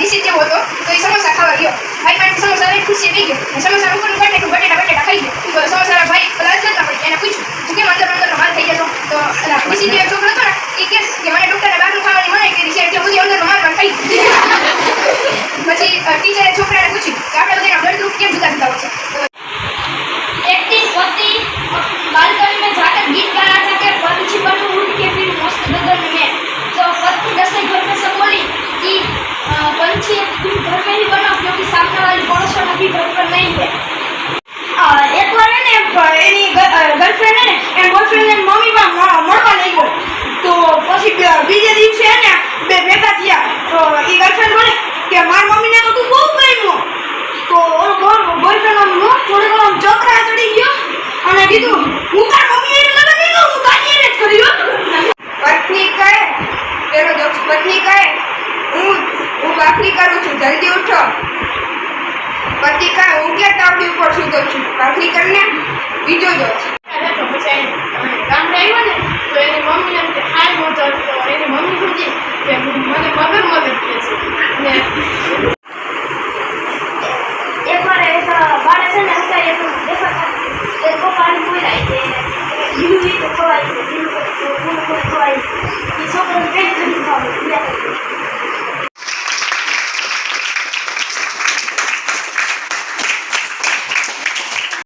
દિવસે જેવો હતો, તો એ સમોસા ખાવા ગયો. ભાઈ પાસે સમોસા લઈને ખુશી થઈ ગયો સમોસા ઉપર બટેટા બટેટા બટેટા ખાઈ ગયો. તો સમોસા ભાઈ પેલા જતા પડી એને પૂછ્યું, તું કેમ અંદર અંદર માલ થઈ જશો તો ખુશી જે છોકરો હતો ને, એ કે મને ડૉક્ટરને બહારનું ખાવાની મનાઈ કરી છે, એટલે બધી અંદર માલ ખાઈ પછી ટીચરે છોકરાને પૂછ્યું કે આપણે બધાના બ્લડ ગ્રુપ કેમ જુદા જુદા હોય છે? એકથી પોતી બાલ્કનીમાં જાકર ગીત ગાના लंच है तुम घर में ही बनाओ क्योंकि सामने वाली पड़ोसन अभी घर पर नहीं है एक बार है ना એની ગર્લફ્રેન્ડ હે ને એન્ડ બોયફ્રેન્ડ એન્ડ મમ્મી પણ મળવા નહીં ગયો તો પછી બીજે દિવસે હે ને બે ભેગા થયા. તો એ ગર્લફ્રેન્ડ બોલે કે મારા મમ્મીને તો તું બહુ કર્યું તો ઓલો બોયફ્રેન્ડ આમ નો થોડો ઘણો આમ ચોખરા ચડી ગયો અને કીધું, હું તાર મમ્મી એને લગન નહીં હું તારી જ કર્યો પત્ની કહે પેલો દક્ષ પત્ની કહે હું ભાખરી કરું છું. જલ્દી ઉઠો. પતિ કહે હું ક્યાં તાવડી ઉપર સૂતો છું? ભાખરી કરીને બીજો જો મમ્મીને એમ કે તો એની મમ્મી પૂછી મને મગર મગર કહે છે. ને એક વાર એક બાળક છે ને, અત્યારે એક પપ્પાને બોલાય કે